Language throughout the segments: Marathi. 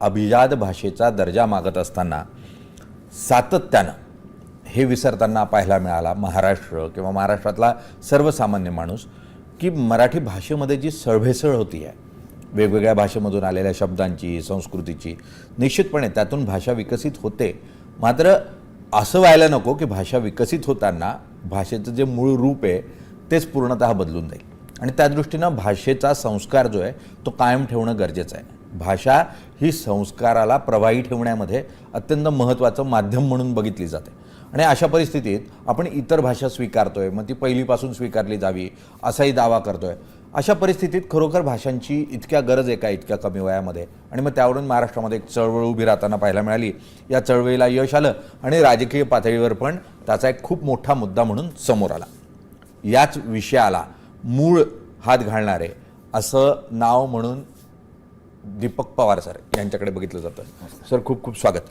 अभिजात भाषेचा दर्जा मागत असताना सातत्यानं हे विसरताना पाहायला मिळाला महाराष्ट्र किंवा महाराष्ट्रातला सर्वसामान्य माणूस की मराठी भाषेमध्ये जी सळभेसळ होती आहे वेगवेगळ्या भाषेमधून आलेल्या शब्दांची संस्कृतीची निश्चितपणे त्यातून भाषा विकसित होते. मात्र असं व्हायला नको की भाषा विकसित होताना भाषेचं जे मूळ रूप आहे तेच पूर्णतः बदलून जाईल. आणि त्या दृष्टीनं भाषेचा संस्कार जो आहे तो कायम ठेवणं गरजेचं आहे. भाषा ही संस्काराला प्रवाही ठेवण्यामध्ये अत्यंत महत्त्वाचं माध्यम म्हणून बघितली जाते. आणि अशा परिस्थितीत आपण इतर भाषा स्वीकारतोय मग ती पहिलीपासून स्वीकारली जावी असाही दावा करतोय. अशा परिस्थितीत खरोखर भाषांची इतक्या गरज आहे का इतक्या कमी वयामध्ये? आणि मग त्यावरून महाराष्ट्रामध्ये एक चळवळ उभी राहताना पाहायला मिळाली. या चळवळीला यश आलं आणि राजकीय पातळीवर पण त्याचा एक खूप मोठा मुद्दा म्हणून समोर आला. याच विषयाला मूळ हात घालणारे असं नाव म्हणून दीपक पवार सर यांच्याकडे बघितलं जातं. सर खूप खूप स्वागत.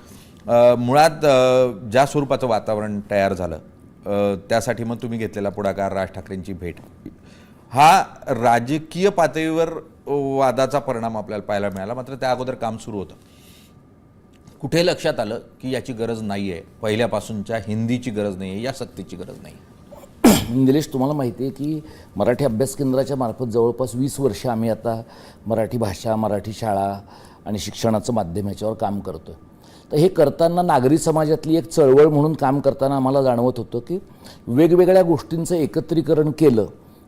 मुळात ज्या स्वरूपाचं वातावरण तयार झालं त्यासाठी मग तुम्ही घेतलेला पुढाकार राज ठाकरेंची भेट. हा राजकीय पातळीवर वादाचा परिणाम आपल्याला पाहायला मिळाला मात्र त्या अगोदर काम सुरू होतं. कुठे लक्षात आलं की याची गरज नाही आहे पहिल्यापासूनच्या हिंदीची गरज नाही आहे या सक्तीची गरज नाही निलेश तुम्हाला माहिती आहे की मराठी अभ्यास केंद्राच्या मार्फत जवळपास वीस वर्ष आम्ही आता मराठी भाषा मराठी शाळा आणि शिक्षणाचं माध्यम याच्यावर काम करतो आहे तर हे करताना नागरी समाजातली एक चळवळ म्हणून काम करताना आम्हाला जाणवत होतं की वेगवेगळ्या गोष्टींचं एकत्रीकरण केलं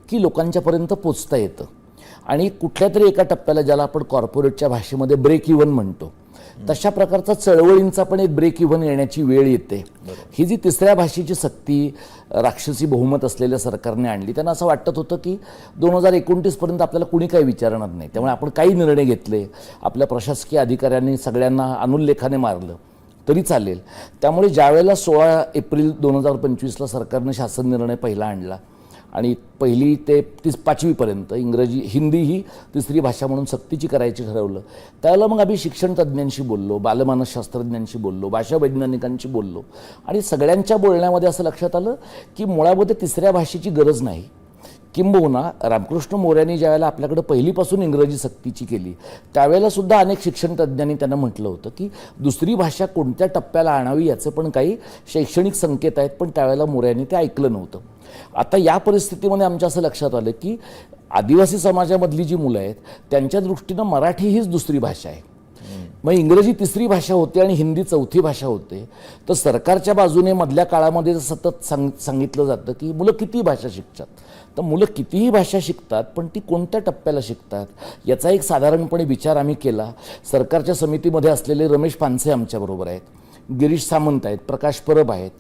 की लोकांच्यापर्यंत पोचता येतं. आणि कुठल्या तरी एका टप्प्याला ज्याला आपण कॉर्पोरेटच्या भाषेमध्ये ब्रेक इव्हन म्हणतो. तशा प्रकारचा चळवळींचा पण एक ब्रेक इव्हन येण्याची वेळ येते. ही जी तिसऱ्या भाषेची सक्ती राक्षसी बहुमत असलेल्या सरकारने आणली त्यांना असं वाटत होतं की दोन हजार एकोणतीसपर्यंत आपल्याला कुणी काही विचारणार नाही. त्यामुळे आपण काही निर्णय घेतले आपल्या प्रशासकीय अधिकाऱ्यांनी सगळ्यांना अनुल्लेखाने मारलं तरी चालेल. त्यामुळे ज्यावेळेला सोळा एप्रिल दोन हजार पंचवीसला सरकारनं शासन निर्णय पहिला आणला आणि पहिली ते तीस पाचवीपर्यंत इंग्रजी हिंदी ही तिसरी भाषा म्हणून सक्तीची करायची ठरवलं. त्याला मग आम्ही शिक्षण तज्ज्ञांशी बोललो बालमानसशास्त्रज्ञांशी बोललो भाषा वैज्ञानिकांशी बोललो. आणि सगळ्यांच्या बोलण्यामध्ये असं लक्षात आलं की मुळामध्ये तिसऱ्या भाषेची गरज नाही. किंबहुना रामकृष्ण मोऱ्यांनी ज्यावेळेला आपल्याकडे पहिलीपासून इंग्रजी सक्तीची केली त्यावेळेला सुद्धा अनेक शिक्षण तज्ज्ञांनी त्यांना म्हटलं होतं की दुसरी भाषा कोणत्या टप्प्याला आणावी याचं पण काही शैक्षणिक संकेत आहेत पण त्यावेळेला मोऱ्यांनी ते ऐकलं नव्हतं. आता या परिस्थितीमध्ये आमच्या असं लक्षात आलं की आदिवासी समाजामधली जी मुलं आहेत त्यांच्या दृष्टीनं मराठी हीच दुसरी भाषा आहे. मग इंग्रजी तिसरी भाषा होते आणि हिंदी चौथी भाषा होते तर सरकारच्या बाजूने मधल्या काळामध्ये सतत सांग सांगितलं जातं की मुलं किती भाषा शिकतात? तर मुलं कितीही भाषा शिकतात पण ती कोणत्या टप्प्याला शिकतात? याचा एक साधारणपणे विचार आम्ही केला. सरकारच्या समितीमध्ये असलेले रमेश पानसे आमच्याबरोबर आहेत. गिरीश सामंत आहेत प्रकाश परब आहेत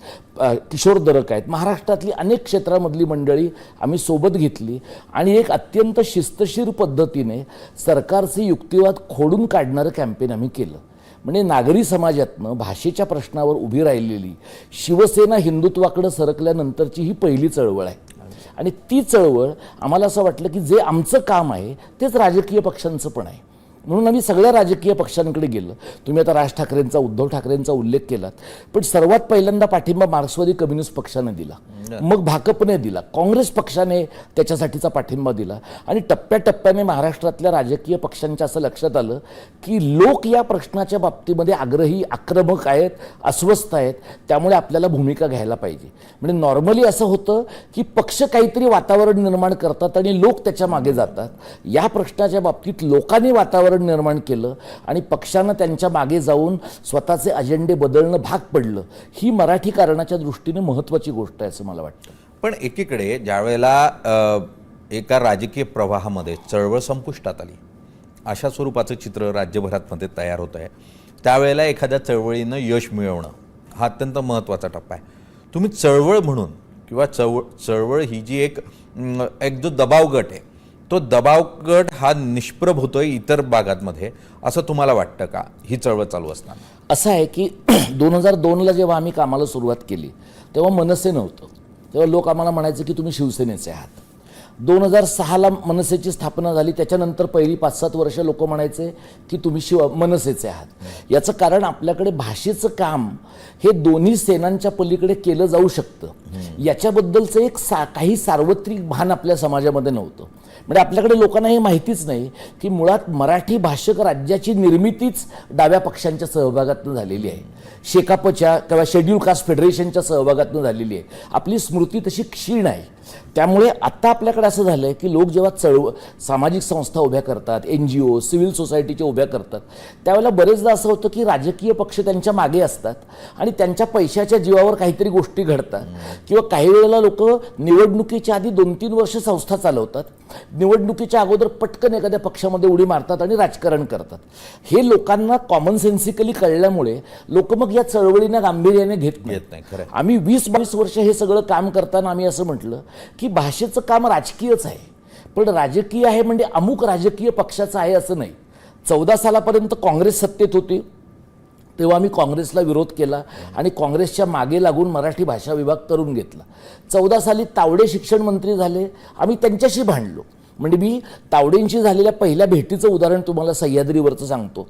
किशोर दरक आहेत. महाराष्ट्रातली अनेक क्षेत्रामधली मंडळी आम्ही सोबत घेतली आणि एक अत्यंत शिस्तशीर पद्धतीने सरकारचे युक्तिवाद खोडून काढणारं कॅम्पेन आम्ही केलं. म्हणजे नागरी समाजातनं भाषेच्या प्रश्नावर उभी राहिलेली शिवसेना हिंदुत्वाकडे सरकल्यानंतरची ही पहिली चळवळ आहे. आणि ती चळवळ आम्हाला असं वाटलं की जे आमचं काम आहे तेच राजकीय पक्षांचं पण आहे. म्हणून आम्ही सगळ्या राजकीय पक्षांकडे गेलो. तुम्ही आता राज ठाकरेंचा उद्धव ठाकरेंचा उल्लेख केलात. पण सर्वात पहिल्यांदा पाठिंबा मार्क्सवादी कम्युनिस्ट पक्षानं दिला. मग भाकपने दिला काँग्रेस पक्षाने त्याच्यासाठीचा पाठिंबा दिला. आणि टप्प्याटप्प्याने महाराष्ट्रातल्या राजकीय पक्षांच्या असं लक्षात आलं की लोक या प्रश्नाच्या बाबतीमध्ये आग्रही आक्रमक आहेत अस्वस्थ आहेत त्यामुळे आपल्याला भूमिका घ्यायला पाहिजे. म्हणजे नॉर्मली असं होतं की पक्ष काहीतरी वातावरण निर्माण करतात आणि लोक त्याच्यामागे जातात. या प्रश्नाच्या बाबतीत लोकांनी वातावरण निर्माण केलं आणि पक्षानं त्यांच्या मागे जाऊन स्वतःचे अजेंडे बदलणं भाग पडलं. ही मराठी कारणाच्या दृष्टीने महत्त्वाची गोष्ट आहे असं मला वाटतं. पण एकीकडे ज्या वेळेला एका राजकीय प्रवाहामध्ये चळवळ संपुष्टात आली अशा स्वरूपाचं चित्र राज्यभरात मध्ये तयार होत आहे त्यावेळेला एखाद्या चळवळीनं यश मिळवणं हा अत्यंत महत्त्वाचा टप्पा आहे. तुम्ही चळवळ म्हणून किंवा चळवळ चळवळ ही जी एक एक जो दबाव गट आहे तो दबाव गट हा निष्प्रभ होतोय इतर भागांमध्ये असं तुम्हाला वाटतं का? ही चळवळ चालू असताना. असं आहे की दोन हजार दोनला जेव्हा आम्ही कामाला सुरुवात केली तेव्हा मनसे नव्हतं. तेव्हा लोक आम्हाला म्हणायचे की तुम्ही शिवसेनेचे आहात. दोन हजार सहाला मनसेची स्थापना झाली त्याच्यानंतर पहिली पाच सात वर्ष लोक म्हणायचे की तुम्ही शिव मनसेचे आहात. याचं कारण आपल्याकडे भाषेचं काम हे दोन्ही सेनांच्या पलीकडे केलं जाऊ शकतं. याच्याबद्दलचं एक सा काही सार्वत्रिक भान आपल्या समाजामध्ये नव्हतं. म्हणजे आपल्याकडे लोकांना हे माहितीच नाही की मुळात मराठी भाषक राज्याची निर्मितीच डाव्या पक्षांच्या सहभागातून झालेली आहे. शेकापच्या किंवा शेड्यूल कास्ट फेडरेशनच्या सहभागातून झालेली आहे. आपली स्मृती तशी क्षीण आहे. त्यामुळे आत्ता आपल्याकडे असं झालं आहे की लोक जेव्हा चळव सामाजिक संस्था उभ्या करतात एन जी ओ सिव्हिल सोसायटीच्या उभ्या करतात त्यावेळेला बरेचदा असं होतं की राजकीय पक्ष त्यांच्या मागे असतात आणि त्यांच्या पैशाच्या जीवावर काहीतरी गोष्टी घडतात. किंवा काही वेळेला लोक निवडणुकीच्या आधी दोन तीन वर्ष संस्था चालवतात निवडणुकीच्या अगोदर पटकन एखाद्या पक्षामध्ये उडी मारतात आणि राजकारण करतात. हे लोकांना कॉमन सेन्सिकली कळल्यामुळे लोक मग या चळवळींना गांभीर्याने घेत नाहीत. नाही. आम्ही वीस बावीस वर्ष हे सगळं काम करताना आम्ही असं म्हटलं की भाषेचं काम राजकीयच आहे. पण राजकीय आहे म्हणजे अमुक राजकीय पक्षाचं आहे असं नाही. चौदा सालापर्यंत काँग्रेस सत्तेत होती. तेव्हा आम्ही काँग्रेसला विरोध केला आणि काँग्रेसच्या मागे लागून मराठी भाषा विभाग करून घेतला. चौदा साली तावडे शिक्षण मंत्री झाले. आम्ही त्यांच्याशी भांडलो. म्हणजे मी तावडेंशी झालेल्या पहिल्या भेटीचं उदाहरण तुम्हाला सह्याद्रीवरचं सांगतो.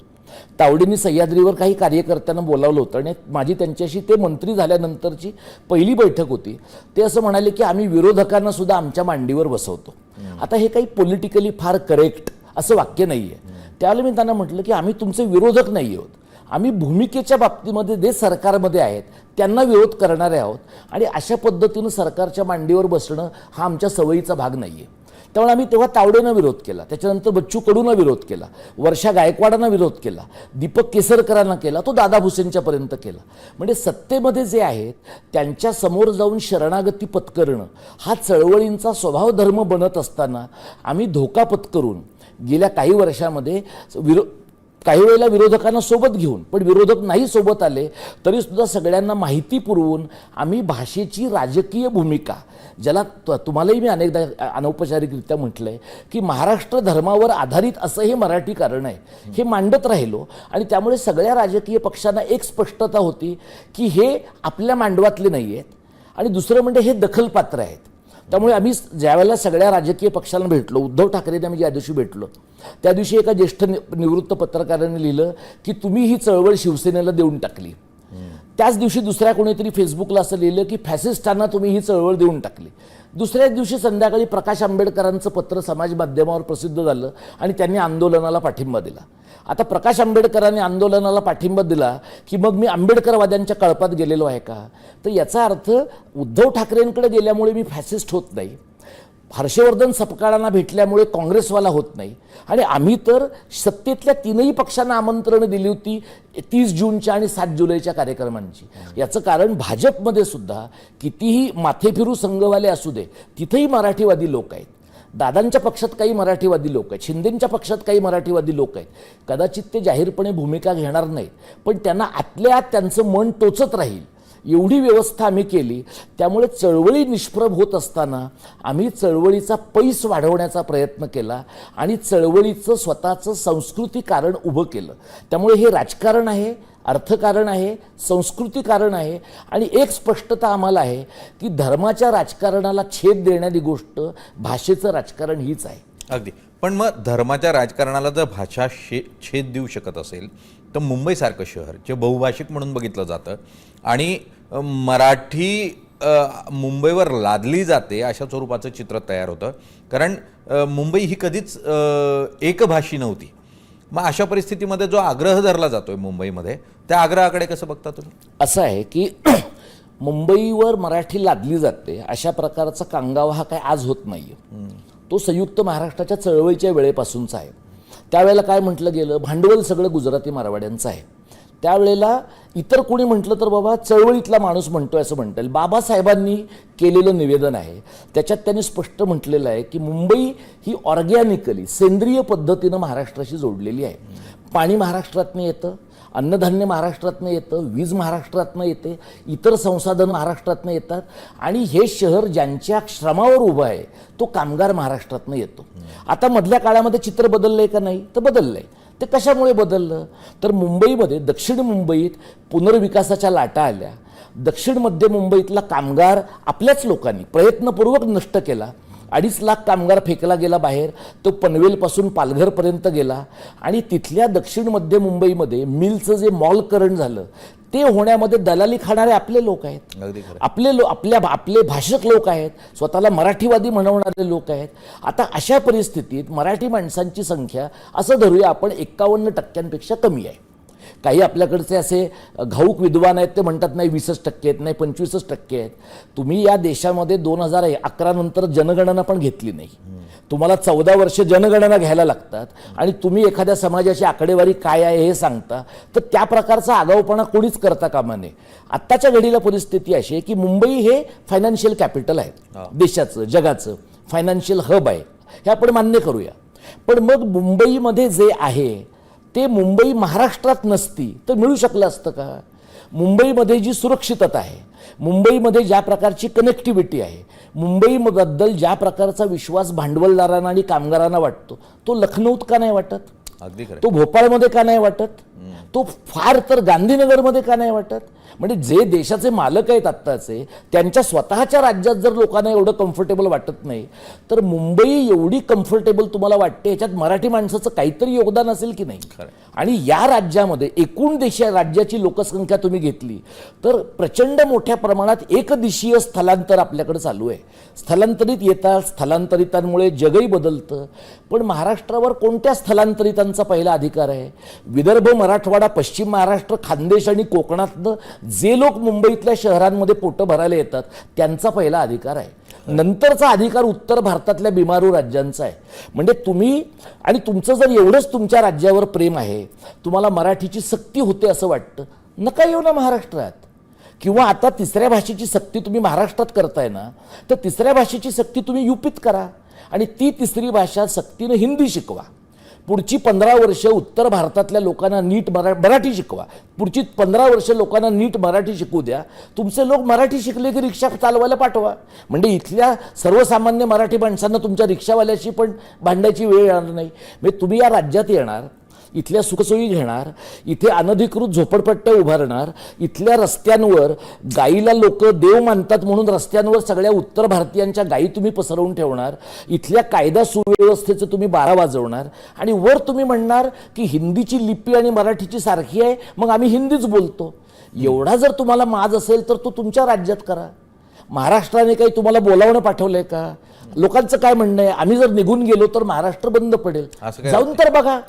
तावडेंनी सह्याद्रीवर काही कार्यकर्त्यांना बोलावलं होतं आणि माझी त्यांच्याशी ते मंत्री झाल्यानंतरची पहिली बैठक होती. ते असं म्हणाले की आम्ही विरोधकांना सुद्धा आमच्या मांडीवर बसवतो. आता हे काही पॉलिटिकली फार करेक्ट असं वाक्य नाही आहे त्यावेळेला मी त्यांना म्हटलं की आम्ही तुमचे विरोधक नाही आहोत. आम्ही भूमिकेच्या बाबतीमध्ये जे सरकारमध्ये आहेत त्यांना विरोध करणारे आहोत आणि अशा पद्धतीनं सरकारच्या मांडीवर बसणं हा आमच्या सवयीचा भाग नाही आहे त्यामुळे आम्ही तेव्हा तावडेनं विरोध केला. त्याच्यानंतर बच्चू कडूनं विरोध केला. वर्षा गायकवाडांना विरोध केला. दीपक केसरकरांना केला. तो दादा भुसेंच्यापर्यंत केला. म्हणजे सत्तेमध्ये जे आहेत त्यांच्यासमोर जाऊन शरणागती पत्करणं हा चळवळींचा स्वभाव धर्म बनत असताना आम्ही धोका पत्करून गेल्या काही वर्षामध्ये विरो काही वेळेला विरोधकांना सोबत घेऊन पण विरोधक नाही सोबत आले तरी सुद्धा सगळ्यांना माहिती पुरवून आम्ही भाषेची राजकीय भूमिका ज्याला तुम्हालाही मी अनेकदा अनौपचारिकरित्या म्हटलं आहे की महाराष्ट्र धर्मावर आधारित असं हे मराठी कारण आहे. हे मांडत राहिलो आणि त्यामुळे सगळ्या राजकीय पक्षांना एक स्पष्टता होती की हे आपल्या मांडवातले नाही आहेत आणि दुसरं म्हणजे हे दखलपात्र आहेत. त्यामुळे आम्ही ज्यावेळेला सगळ्या राजकीय पक्षांना भेटलो उद्धव ठाकरेंना आम्ही ज्या दिवशी भेटलो त्या दिवशी एका ज्येष्ठ निवृत्त पत्रकाराने लिहिलं की तुम्ही ही चळवळ शिवसेनेला देऊन टाकली. त्याच दिवशी दुसऱ्या कोणीतरी फेसबुकला असं लिहिलं की फॅसिस्टांना तुम्ही ही चळवळ देऊन टाकली. दुसऱ्याच दिवशी संध्याकाळी प्रकाश आंबेडकरांचं पत्र समाज माध्यमावर प्रसिद्ध झालं आणि त्यांनी आंदोलनाला पाठिंबा दिला. आता प्रकाश आंबेडकरांनी आंदोलनाला पाठिंबा दिला की मग मी आंबेडकरवाद्यांच्या कळपात गेलेलो आहे का? तर याचा अर्थ उद्धव ठाकरेंकडे गेल्यामुळे मी फॅसिस्ट होत नाही. हर्षवर्धन सपकाळांना भेटल्यामुळे काँग्रेसवाला होत नाही. आणि आम्ही तर सत्तेतल्या तीनही पक्षांना आमंत्रणं दिली होती तीस जूनच्या आणि सात जुलैच्या कार्यक्रमांची. याचं कारण भाजपमध्ये सुद्धा कितीही माथेफिरू संघवाले असू दे तिथेही मराठीवादी लोक आहेत. दादांच्या पक्षात काही मराठीवादी लोक आहेत शिंदेंच्या पक्षात काही मराठीवादी लोक आहेत. कदाचित ते जाहीरपणे भूमिका घेणार नाहीत पण त्यांना आतल्या आत त्यांचं मन टोचत राहील. एवढी व्यवस्था आम्ही केली त्यामुळे चळवळी निष्प्रभ होत असताना आम्ही चळवळीचा पैस वाढवण्याचा प्रयत्न केला आणि चळवळीचं स्वतःचं संस्कृती कारण उभं केलं. त्यामुळे हे राजकारण आहे अर्थकारण आहे संस्कृती कारण आहे आणि एक स्पष्टता आम्हाला आहे की धर्माच्या राजकारणाला छेद देणारी गोष्ट भाषेचं राजकारण हीच आहे. अगदी. पण मग धर्माच्या राजकारणाला जर भाषा शे छेद देऊ शकत असेल तर मुंबईसारखं शहर जे बहुभाषिक म्हणून बघितलं जातं. आणि मराठी मुंबईवर लादली जाते अशा स्वरूपाचं चित्र तयार होतं. कारण मुंबई ही कधीच एकभाषी नव्हती. मग अशा परिस्थितीमध्ये जो आग्रह धरला जातोय मुंबईमध्ये त्या आग्रहाकडे कसं बघता तुम्ही? असं आहे की मुंबईवर मराठी लादली जाते अशा प्रकारचा कांगावा हा काय आज होत नाही तो संयुक्त महाराष्ट्राच्या चळवळीच्या वेळेपासूनचा आहे. त्यावेळेला काय म्हटलं गेलं? भांडवल सगळं गुजराती मारवाड्यांचं आहे. त्यावेळेला इतर कोणी म्हटलं तर बाबा चळवळीतला माणूस म्हणतोय असं म्हणता येईल. बाबासाहेबांनी केलेलं निवेदन आहे. त्याच्यात त्यांनी स्पष्ट म्हटलेलं आहे की मुंबई ही ऑर्गॅनिकली सेंद्रिय पद्धतीनं महाराष्ट्राशी जोडलेली आहे. पाणी महाराष्ट्रातनं येतं. अन्नधान्य महाराष्ट्रातनं येतं वीज महाराष्ट्रातनं येते इतर संसाधन महाराष्ट्रातनं येतात आणि हे शहर ज्यांच्या श्रमावर उभं आहे तो कामगार महाराष्ट्रातनं येतो. आता मधल्या काळामध्ये चित्र बदललं आहे का नाही? तर बदललं आहे ते कशामुळे बदललं? तर मुंबईमध्ये दक्षिण मुंबईत पुनर्विकासाच्या लाटा आल्या. दक्षिण मध्य मुंबईतला कामगार आपल्याच लोकांनी प्रयत्नपूर्वक नष्ट केला. अडीच लाख कामगार फेकला गेला बाहेर तो पनवेलपासून पालघरपर्यंत गेला आणि तिथल्या दक्षिण मध्य मुंबईमध्ये मिलचं जे मॉलकरण झालं ते होण्यामध्ये दलाली खाणारे आपले लोक आहेत. आपले लो आपल्या आपले भाषक लोक आहेत स्वतःला मराठीवादी म्हणवणारे लोक आहेत. आता अशा परिस्थितीत मराठी माणसांची संख्या असं धरूया आपण एक्कावन्न टक्क्यांपेक्षा कमी आहे. काही आपल्याकडचे असे घाऊक विद्वान आहेत ते म्हणतात नाही वीसच टक्के आहेत नाही पंचवीसच टक्के आहेत. तुम्ही या देशामध्ये दोन हजार अकरा नंतर जनगणना पण घेतली नाही. तुम्हाला चौदा वर्ष जनगणना घ्यायला लागतात आणि तुम्ही एखाद्या समाजाची आकडेवारी काय आहे हे सांगता तर त्या प्रकारचा आगाऊपणा कोणीच करता कामा नये. आत्ताच्या घडीला परिस्थिती अशी आहे की मुंबई हे फायनान्शियल कॅपिटल आहे. देशाचं जगाचं फायनान्शियल हब आहे. हे आपण मान्य करूया. पण मग मुंबईमध्ये जे आहे ते मुंबई महाराष्ट्रात नसती तर मिळू शकलं असतं का? मुंबईमध्ये जी सुरक्षितता आहे मुंबईमध्ये ज्या प्रकारची कनेक्टिव्हिटी आहे मुंबईबद्दल ज्या प्रकारचा विश्वास भांडवलदारांना आणि कामगारांना वाटतो तो लखनौत का नाही वाटत? अगदी खरं. तो भोपाळमध्ये का नाही वाटत? तो फार तर गांधीनगरमध्ये का नाही वाटत? म्हणजे जे देशाचे मालक आहेत आत्ताचे त्यांच्या स्वतःच्या राज्यात जर लोकांना एवढं कम्फर्टेबल वाटत नाही तर मुंबई एवढी कम्फर्टेबल तुम्हाला वाटते याच्यात मराठी माणसाचं काहीतरी योगदान असेल की नाही. आणि या राज्यामध्ये एकूण देशा राज्याची लोकसंख्या तुम्ही घेतली तर प्रचंड मोठ्या प्रमाणात एकदिशीय स्थलांतर आपल्याकडे चालू आहे. स्थलांतरित येतात स्थलांतरितांमुळे जगही बदलतं. पण महाराष्ट्रावर कोणत्या स्थलांतरितांचा पहिला अधिकार आहे. विदर्भ मराठवाडा पश्चिम महाराष्ट्र खानदेश आणि कोकणातनं जे लोक मुंबईतल्या शहरांमध्ये पोटं भरायला येतात त्यांचा पहिला अधिकार आहे. नंतरचा अधिकार उत्तर भारतातल्या बिमारू राज्यांचा आहे. म्हणजे तुम्ही आणि तुमचं जर एवढंच तुमच्या राज्यावर प्रेम आहे तुम्हाला मराठीची सक्ती होते असं वाटतं नका येऊ ना महाराष्ट्रात. किंवा आता तिसऱ्या भाषेची सक्ती तुम्ही महाराष्ट्रात करताय ना तर तिसऱ्या भाषेची सक्ती तुम्ही युपीत करा आणि ती तिसरी भाषा सक्तीनं हिंदी शिकवा. पुढची पंधरा वर्ष उत्तर भारतातल्या लोकांना नीट मरा मराठी शिकवा. पुढची पंधरा वर्ष लोकांना नीट मराठी शिकू द्या. तुमचे लोक मराठी शिकले की रिक्षा चालवायला पाठवा. म्हणजे इथल्या सर्वसामान्य मराठी माणसांना तुमच्या रिक्षावाल्याशी पण भांडायची वेळ येणार नाही. म्हणजे तुम्ही या राज्यात येणार इथल्या सुखसोयी घेणार इथे अनधिकृत झोपडपट्ट्या उभारणार इथल्या रस्त्यांवर गाईला लोक देव मानतात म्हणून रस्त्यांवर सगळ्या उत्तर भारतीयांच्या गायी तुम्ही पसरवून ठेवणार इथल्या कायदा सुव्यवस्थेचं तुम्ही बारा वाजवणार आणि वर तुम्ही म्हणणार की हिंदीची लिपी आणि मराठीची सारखी आहे मग आम्ही हिंदीच बोलतो. एवढा जर तुम्हाला माज असेल तर तो तुमच्या राज्यात करा. महाराष्ट्राने काही तुम्हाला बोलावणं पाठवलंय का? लोकांचं काय म्हणणं आहे? आम्ही जर निघून गेलो तर महाराष्ट्र बंद पडेल. जाऊन तर बघा.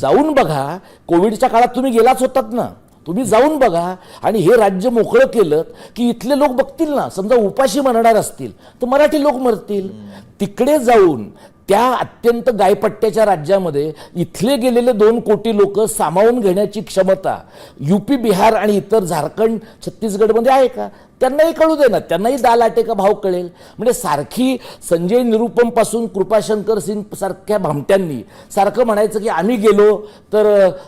जाऊन बघा कोविडच्या काळात तुम्ही गेलाच होतात ना. तुम्ही जाऊन बघा आणि हे राज्य मोकळं केलं की इथले लोक बघतील ना. समजा उपाशी म्हणणार असतील तर मराठी लोक मरतील. तिकडे जाऊन त्या अत्यंत गायपट्ट्याच्या राज्यामध्ये इथले गेलेले दोन कोटी लोक सामावून घेण्याची क्षमता यूपी बिहार आणि इतर झारखंड छत्तीसगडमध्ये आहे का? त्यांनाही कळू दे ना त्यांनाही दाल आटे का भाव कळेल? म्हणजे सारखी संजय निरुपमपासून कृपाशंकर सिंग सारख्या भामट्यांनी सारखं म्हणायचं की आम्ही गेलो तर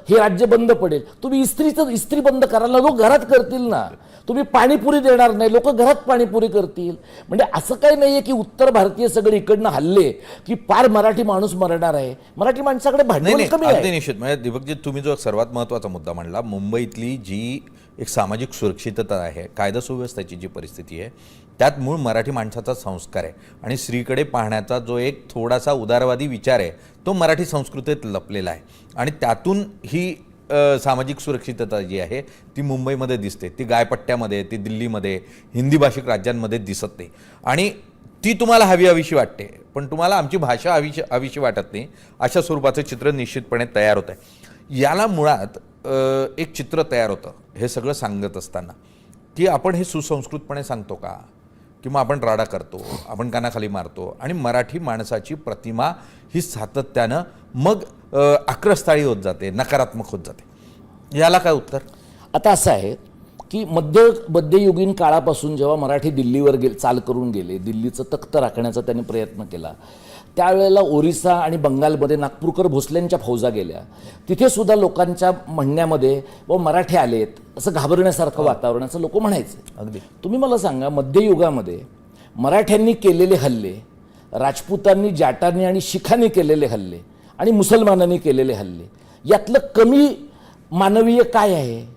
हे राज्य बंद पडेल. तुम्ही इस्त्रीचं इस्त्री बंद करायला लोक घरात करतील ना. तुम्ही पाणीपुरी देणार नाही लोक घरात पाणीपुरी करतील. म्हणजे असं काही नाहीये की उत्तर भारतीय सगळे इकडनं हल्ले की पार मराठी माणूस मरणार आहे. मराठी माणसाकडे नाही भांडवल नाही कमी आहे. निश्चित. म्हणजे दीपकजी तुम्ही जो सर्वात महत्त्वाचा मुद्दा म्हणला मुंबईतली जी एक सामाजिक सुरक्षितता आहे कायदा सुव्यवस्थेची जी परिस्थिती आहे त्यात मूळ मराठी माणसाचा संस्कार आहे. आणि स्त्रीकडे पाहण्याचा जो एक थोडासा उदारवादी विचार आहे तो मराठी संस्कृतीत लपलेला आहे. आणि त्यातून ही सामाजिक सुरक्षितता जी आहे ती मुंबईमध्ये दिसते ती गायपट्ट्यामध्ये ती दिल्लीमध्ये हिंदी भाषिक राज्यांमध्ये दिसत नाही. आणि ती तुम्हाला हवी हवीशी वाटते पण तुम्हाला आमची भाषा हवीशी हवीशी वाटत नाही अशा स्वरूपाचं चित्र निश्चितपणे तयार होत आहे. याला मुळात एक चित्र तयार होतं. हे सगळं सांगत असताना. की आपण हे सुसंस्कृतपणे सांगतो का? किंवा आपण राडा करतो आपण कानाखाली मारतो आणि मराठी माणसाची प्रतिमा ही सातत्यानं मग आक्रस्ताळी होत जाते नकारात्मक होत जाते. याला काय उत्तर? आता असं आहे की मध्य मध्ययुगीन काळापासून जेव्हा मराठी दिल्लीवर गे चाल करून गेले दिल्लीचं तख्त राखण्याचा त्यांनी प्रयत्न केला त्यावेळेला ओरिसा आणि बंगालमध्ये नागपूरकर भोसल्यांच्या फौजा गेल्या. तिथे सुद्धा लोकांच्या म्हणण्यामध्ये व मराठी आलेत. असं घाबरण्यासारखं वातावरण असं लोक म्हणायचे. अगदी. तुम्ही मला सांगा मध्ययुगामध्ये मराठ्यांनी केलेले हल्ले राजपुतांनी जाटांनी आणि शिखांनी केलेले हल्ले आणि मुसलमानांनी केलेले हल्ले यातलं कमी मानवीय काय आहे?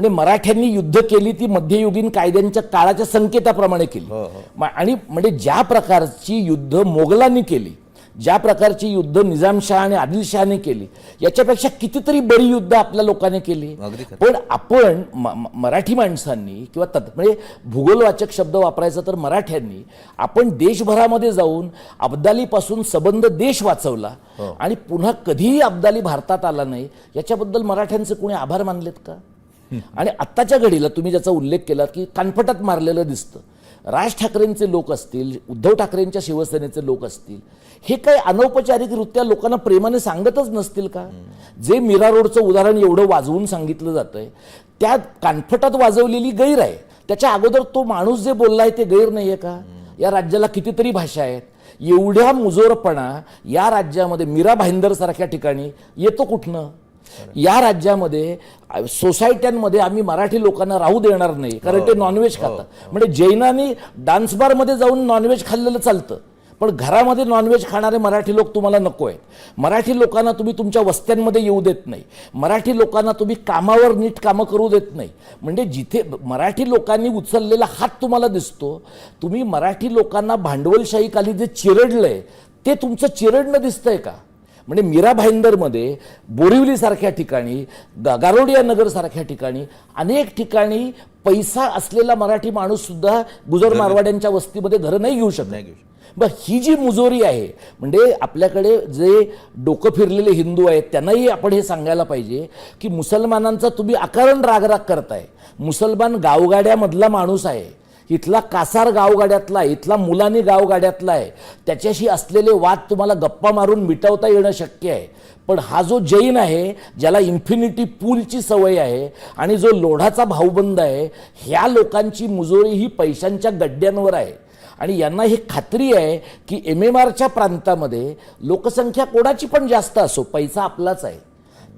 म्हणजे मराठ्यांनी युद्ध केली ती मध्ययुगीन कायद्यांच्या काळाच्या संकेताप्रमाणे केली हो, हो. आणि म्हणजे ज्या प्रकारची युद्ध मोगलांनी केली ज्या प्रकारची युद्ध निजामशाह आणि आदिलशहाने केली याच्यापेक्षा कितीतरी बरी युद्ध आपल्या लोकांनी केली. पण आपण मराठी माणसांनी किंवा तत् म्हणजे भूगोलवाचक शब्द वापरायचा तर मराठ्यांनी आपण देशभरामध्ये जाऊन अब्दालीपासून सबंध देश वाचवला आणि पुन्हा कधीही अब्दाली भारतात आला नाही याच्याबद्दल मराठ्यांचे कोणी आभार मानलेत का आणि आत्ताच्या घडीला तुम्ही ज्याचा उल्लेख केला की कानफटात मारलेलं दिसतं. राज ठाकरेंचे लोक असतील उद्धव ठाकरेंच्या शिवसेनेचे लोक असतील हे काही अनौपचारिकरित्या लोकांना प्रेमाने सांगतच नसतील का? जे मीरा रोडचं उदाहरण एवढं वाजवून सांगितलं जातंय त्या कानफटात वाजवलेली गैर आहे. त्याच्या अगोदर तो माणूस जे बोलला आहे ते गैर नाही आहे का या राज्याला कितीतरी भाषा आहेत. एवढ्या मुजोरपणा या राज्यामध्ये मीरा भाईंदर सारख्या ठिकाणी येतो कुठनं? या राज्यामध्ये सोसायट्यांमध्ये आम्ही मराठी लोकांना राहू देणार नाही कारण ते नॉनव्हेज खातात. म्हणजे जैनांनी डान्स बारमध्ये जाऊन नॉनव्हेज खाल्लेलं चालतं. पण घरामध्ये नॉनव्हेज खाणारे मराठी लोक तुम्हाला नको आहेत. मराठी लोकांना तुम्ही तुमच्या वस्त्यांमध्ये येऊ देत नाही. मराठी लोकांना तुम्ही कामावर नीट कामं करू देत नाही. म्हणजे जिथे मराठी लोकांनी उचललेला हात तुम्हाला दिसतो तुम्ही मराठी लोकांना भांडवलशाहीखाली जे चिरडलंय ते तुमचं चिरडणं दिसतंय का? म्हणजे मीरा भाईंदरमध्ये बोरिवलीसारख्या ठिकाणी गा- गारोडिया नगरसारख्या ठिकाणी अनेक ठिकाणी पैसा असलेला मराठी माणूस सुद्धा गुजर मारवाड्यांच्या वस्तीमध्ये घरं नाही घेऊ शकत. नाही घेऊ बरं ही जी मुजोरी आहे म्हणजे आपल्याकडे जे डोकं फिरलेले हिंदू आहेत त्यांनाही आपण हे सांगायला पाहिजे की मुसलमानांचा तुम्ही अकारण रागराग करताय. मुसलमान गावगाड्यामधला माणूस आहे. इथला कासार गावगाड्यातला आहे इथला मुलानी गावगाड्यातला आहे. त्याच्याशी असलेले वाद तुम्हाला गप्पा मारून मिटवता येणं शक्य आहे. पण हा जो जैन आहे ज्याला इन्फिनिटी पूलची सवय आहे आणि जो लोढाचा भाऊबंद आहे ह्या लोकांची मुजोरी ही पैशांच्या गड्ड्यांवर आहे. आणि यांना ही खात्री आहे की एम एम आरच्या प्रांतामध्ये लोकसंख्या कोणाची पण जास्त असो पैसा आपलाच आहे.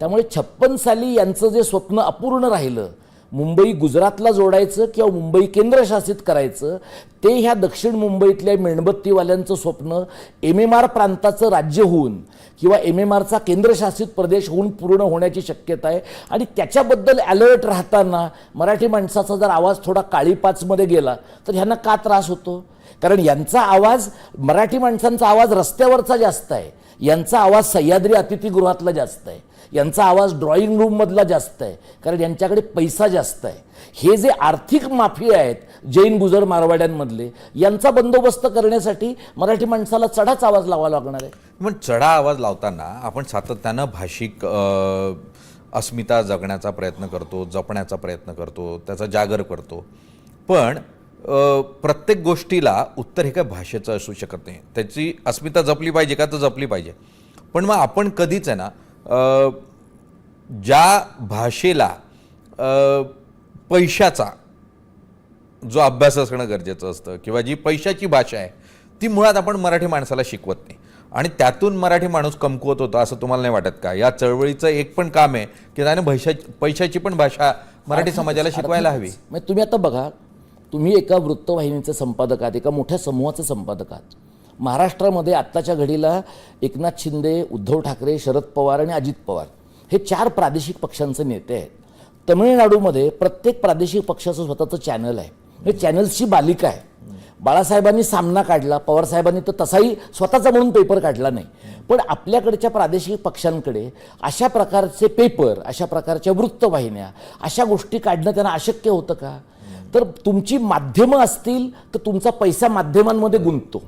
त्यामुळे छप्पन साली यांचं जे स्वप्न अपूर्ण राहिलं मुंबई गुजरातला जोडायचं किंवा मुंबई केंद्रशासित करायचं ते ह्या दक्षिण मुंबईतल्या मेणबत्तीवाल्यांचं स्वप्न एम एम आर प्रांताचं राज्य होऊन किंवा एम एम आरचा केंद्रशासित प्रदेश होऊन पूर्ण होण्याची शक्यता आहे. आणि त्याच्याबद्दल अलर्ट राहताना मराठी माणसाचा जर आवाज थोडा काळीपाचमध्ये गेला तर ह्यांना का त्रास होतो? कारण यांचा आवाज मराठी माणसांचा आवाज रस्त्यावरचा जास्त आहे. यांचा आवाज सह्याद्री अतिथीगृहातला जास्त आहे. यांचा आवाज ड्रॉइंग रूममधला जास्त आहे. कारण यांच्याकडे पैसा जास्त आहे. हे जे आर्थिक माफिया आहेत जैन गुजर मारवाड्यांमधले यांचा बंदोबस्त करण्यासाठी मराठी माणसाला चढाच आवाज लावावा लागणार आहे. पण चढा आवाज लावताना आपण सातत्यानं भाषिक अस्मिता जगण्याचा प्रयत्न करतो जपण्याचा प्रयत्न करतो त्याचा जागर करतो. पण प्रत्येक गोष्टीला उत्तर हे काय भाषेचं असू शकत नाही. त्याची अस्मिता जपली पाहिजे का तर जपली पाहिजे. पण मग आपण कधीच आहे ना ज्या भाषेला पैशाचा जो अभ्यास असणं गरजेचं असतं किंवा जी पैशाची भाषा आहे ती मुळात आपण मराठी माणसाला शिकवत नाही. आणि त्यातून मराठी माणूस कमकुवत होतो असं तुम्हाला नाही वाटत का? या चळवळीचं एक पण काम आहे की त्याने पैशा पैशाची पण भाषा मराठी समाजाला शिकवायला हवी. म्हणजे तुम्ही आता बघा तुम्ही एका वृत्तवाहिनीचे संपादक आहात एका मोठ्या समूहाचे संपादक आहात. महाराष्ट्रामध्ये आत्ताच्या घडीला एकनाथ शिंदे उद्धव ठाकरे शरद पवार आणि अजित पवार हे चार प्रादेशिक पक्षांचे नेते आहेत. तमिळनाडूमध्ये प्रत्येक प्रादेशिक पक्षाचं स्वतःचं चॅनल आहे. हे चॅनल्सची बालिका आहे. बाळासाहेबांनी सामना काढला पवारसाहेबांनी तर तसाही स्वतःचा म्हणून पेपर काढला नाही. पण आपल्याकडच्या प्रादेशिक पक्षांकडे अशा प्रकारचे पेपर अशा प्रकारच्या वृत्तवाहिन्या अशा गोष्टी काढणं त्यांना अशक्य होतं का? तर तुमची माध्यमं असतील तर तुमचा पैसा माध्यमांमध्ये गुंततो.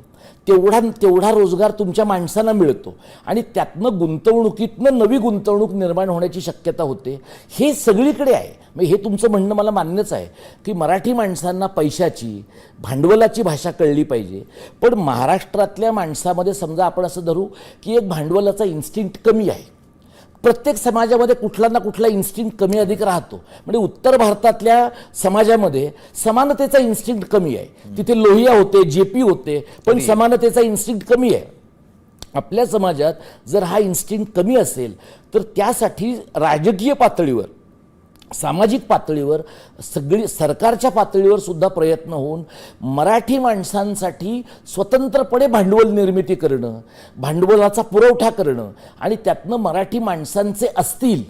तेवढा तेवढा रोजगार तुमच्या माणसांना मिळतो. आणि त्यातनं गुंतवणुकीतनं नवी गुंतवणूक निर्माण होण्याची शक्यता होते. हे सगळीकडे आहे. म्हणजे हे तुमचं म्हणणं मला मान्यच आहे की मराठी माणसांना पैशाची भांडवलाची भाषा कळली पाहिजे. पण महाराष्ट्रातल्या माणसामध्ये समजा आपण असं धरू की एक भांडवलाचा इन्स्टिंक्ट कमी आहे. प्रत्येक समाजामध्ये कुठला ना कुठला इन्स्टिंक्ट कमी अधिक राहतो. म्हणजे उत्तर भारतातल्या समाजामध्ये समानतेचा इन्स्टिंक्ट कमी आहे. तिथे लोहिया होते जेपी होते पण समानतेचा इन्स्टिंक्ट कमी आहे. आपल्या समाजात जर हा इन्स्टिंक्ट कमी असेल तर त्यासाठी राजकीय पातळीवर सामाजिक पातळीवर सगळी सरकारच्या पातळीवर सुद्धा प्रयत्न होऊन मराठी माणसांसाठी स्वतंत्रपणे भांडवल निर्मिती करणं भांडवलाचा पुरवठा करणं आणि त्यातनं मराठी माणसांचे असतील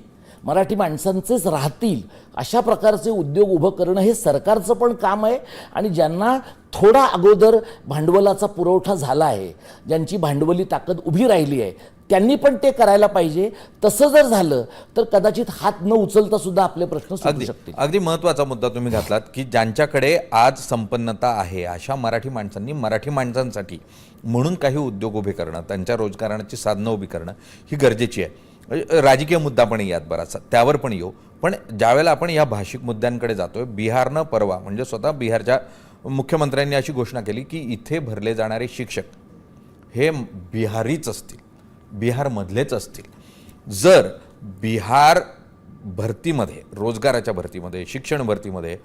मराठी माणसांचेच राहतील अशा प्रकारचे उद्योग उभं करणं हे सरकारचं पण काम आहे आणि ज्यांना थोडा अगोदर भांडवलाचा पुरवठा झाला आहे ज्यांची भांडवली ताकद उभी राहिली आहे त्यांनी पण ते करायला पाहिजे. तसं जर झालं तर कदाचित हात न उचलता सुद्धा आपले प्रश्न सुटू शकतील. अगदी महत्त्वाचा मुद्दा तुम्ही घातलात की ज्यांच्याकडे आज संपन्नता आहे अशा मराठी माणसांनी मराठी माणसांसाठी म्हणून काही उद्योग उभे करणं त्यांच्या रोजगाराची साधनं उभी करणं ही गरजेची आहे. अ, राजकीय मुद्दा पण यात बराचसा त्यावर पण येऊ. पण ज्यावेळेला आपण या भाषिक मुद्द्यांकडे जातोय बिहारनं परवा म्हणजे स्वतः बिहारच्या मुख्यमंत्र्यांनी अशी घोषणा केली की इथे भरले जाणारे शिक्षक हे बिहारीच असतील. बिहारमधलेच असतील. जर बिहार भरतीमध्ये रोजगाराच्या भरतीमध्ये शिक्षण भरतीमध्ये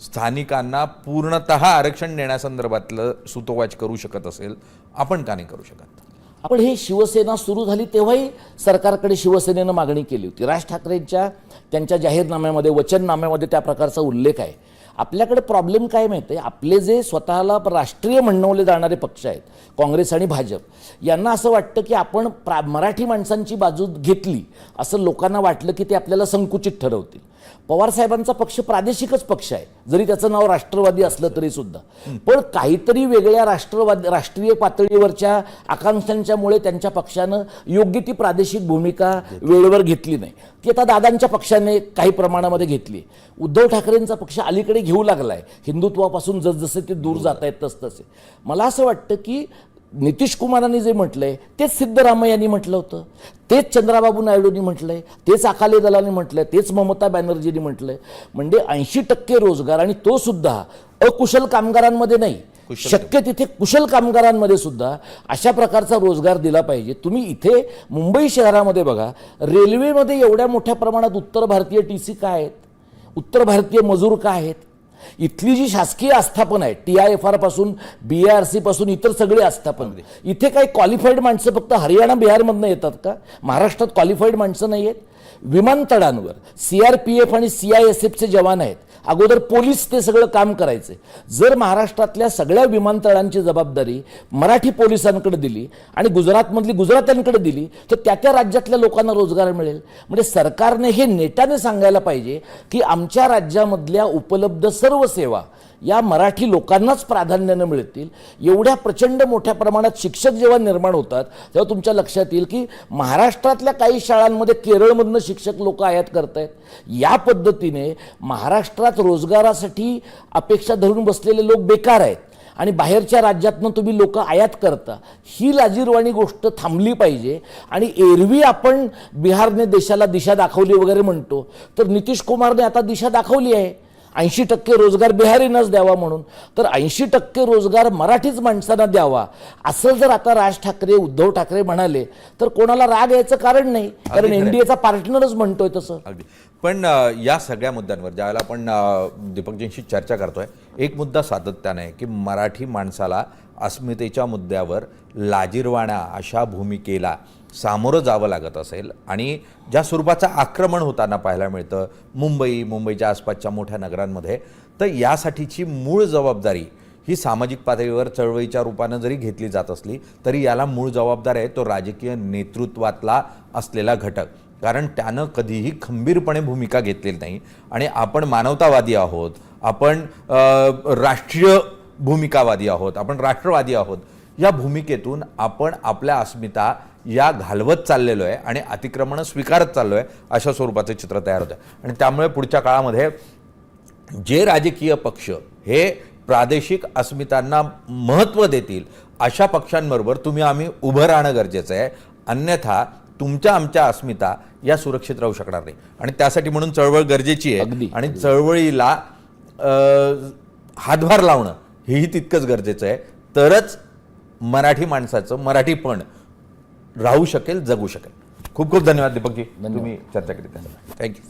स्थानिकांना पूर्णतः आरक्षण देण्यासंदर्भातलं सुतोवाच करू शकत असेल आपण का नाही करू शकत? आपण ही शिवसेना सुरू झाली तेव्हाही सरकारकडे शिवसेनेनं मागणी केली होती. राज ठाकरेंच्या त्यांच्या जाहीरनाम्यामध्ये वचननाम्यामध्ये त्या प्रकारचा उल्लेख आहे. आपल्याकडे प्रॉब्लेम काय माहिती आहे? आपले जे स्वतःला राष्ट्रीय म्हणवले जाणारे पक्ष आहेत काँग्रेस आणि भाजप यांना असं वाटतं की आपण प्रा मराठी माणसांची बाजू घेतली असं लोकांना वाटलं की ते आपल्याला संकुचित ठरवतील. पवारसाहेबांचा पक्ष प्रादेशिकच पक्ष आहे. जरी त्याचं नाव राष्ट्रवादी असलं तरी सुद्धा. पण काहीतरी वेगळ्या राष्ट्रवादी राष्ट्रीय पातळीवरच्या आकांक्षांच्यामुळे त्यांच्या पक्षानं योग्य ती प्रादेशिक भूमिका वेळेवर घेतली नाही. ती आता दादांच्या पक्षाने काही प्रमाणामध्ये घेतली उद्धव ठाकरेंचा पक्ष अलीकडे घेऊ लागलाय. हिंदुत्वापासून जसजसे ते दूर जात आहेत तसतसे. मला असं वाटतं की नितीश कुमारांनी जे म्हटलंय तेच सिद्धरामय्या यांनी म्हटलं होतं. तेच चंद्राबाबू नायडूंनी म्हटलंय तेच अकाली दलाने म्हटलंय तेच ममता बॅनर्जींनी म्हटलंय. म्हणजे ऐंशी टक्के रोजगार आणि तो सुद्धा अकुशल कामगारांमध्ये नाही. शक्य तिथे कुशल कामगारांमध्ये सुद्धा अशा प्रकारचा रोजगार दिला पाहिजे. तुम्ही इथे मुंबई शहरामध्ये बघा रेल्वेमध्ये एवढ्या मोठ्या प्रमाणात उत्तर भारतीय टी सी काय आहेत? उत्तर भारतीय मजूर काय आहेत? इथली जी शासकीय आस्थापन आहे टी आय एफ आरपासून बी आर सी पासून इतर सगळे आस्थापन. इथे काही क्वालिफाईड माणसं फक्त हरियाणा बिहारमधनं येतात का? महाराष्ट्रात क्वालिफाईड माणसं नाही आहेत विमानतळांवर सी आर पी एफ आणि सी आय एस एफचे जवान आहेत. अगोदर पोलीस ते सगळं काम करायचे. जर महाराष्ट्रातल्या सगळ्या विमानतळांची जबाबदारी मराठी पोलिसांकडे दिली आणि गुजरातमधली गुजरात्यांकडे दिली तर त्या त्या राज्यातल्या लोकांना रोजगार मिळेल. म्हणजे सरकारने हे नेटाने सांगायला पाहिजे की आमच्या राज्यामधल्या उपलब्ध सर्व सेवा या मराठी लोकांनाच प्राधान्यानं मिळतील. एवढ्या प्रचंड मोठ्या प्रमाणात शिक्षक जेव्हा निर्माण होतात तेव्हा तुमच्या लक्षात येईल की महाराष्ट्रातल्या काही शाळांमध्ये केरळमधनं शिक्षक लोक आयात करतायत. या पद्धतीने महाराष्ट्रात रोजगारासाठी अपेक्षा धरून बसलेले लोक बेकार आहेत. आणि बाहेरच्या राज्यातनं तुम्ही लोक आयात करता. ही लाजीरवाणी गोष्ट थांबली पाहिजे. आणि एरवी आपण बिहारने देशाला दिशा दाखवली वगैरे म्हणतो. तर नितीश कुमारने आता दिशा दाखवली आहे. ऐंशी टक्के रोजगार बिहारींनाच द्यावा म्हणून. तर ऐंशी टक्के रोजगार मराठीच माणसांना द्यावा. असं जर आता राज ठाकरे उद्धव ठाकरे म्हणाले तर कोणाला राग यायचं कारण नाही. कारण. एनडीएचा पार्टनरच म्हणतोय तसं. अगदी. पण या सगळ्या मुद्द्यांवर ज्यावेळेला आपण दीपकजींशी चर्चा करतोय एक मुद्दा सातत्याने आहे की मराठी माणसाला अस्मितेच्या मुद्द्यावर लाजीरवाण्या अशा भूमिकेला सामोरं जावं लागत असेल आणि ज्या स्वरूपाचं आक्रमण होताना पाहायला मिळतं मुंबई मुंबईच्या आसपासच्या मोठ्या नगरांमध्ये तर यासाठीची मूळ जबाबदारी ही सामाजिक पातळीवर चळवळीच्या रूपानं जरी घेतली जात असली तरी याला मूळ जबाबदार आहे तो राजकीय नेतृत्वातला असलेला घटक. कारण त्यानं कधीही खंबीरपणे भूमिका घेतलेली नाही आणि आपण मानवतावादी आहोत आपण राष्ट्रीय भूमिकावादी आहोत आपण राष्ट्रवादी आहोत या भूमिकेतून आपण आपल्या अस्मिता या घालवत चाललेलो आहे आणि अतिक्रमणं स्वीकारत चाललो आहे अशा स्वरूपाचं चित्र तयार होतं. आणि त्यामुळे पुढच्या काळामध्ये जे राजकीय पक्ष हे प्रादेशिक अस्मितांना महत्त्व देतील अशा पक्षांबरोबर तुम्ही आम्ही उभं राहणं गरजेचं आहे. अन्यथा तुमच्या आमच्या अस्मिता या सुरक्षित राहू शकणार नाही. आणि त्यासाठी म्हणून चळवळ गरजेची अगदी, आहे आणि चळवळीला हातभार लावणं हेही तितकंच गरजेचं आहे. तरच मराठी माणसाचं मराठीपण राहू शकेल जगू शकेल. खूप खूप धन्यवाद दीपकजी. तुम्ही चर्चा केली. धन्यवाद. थँक्यू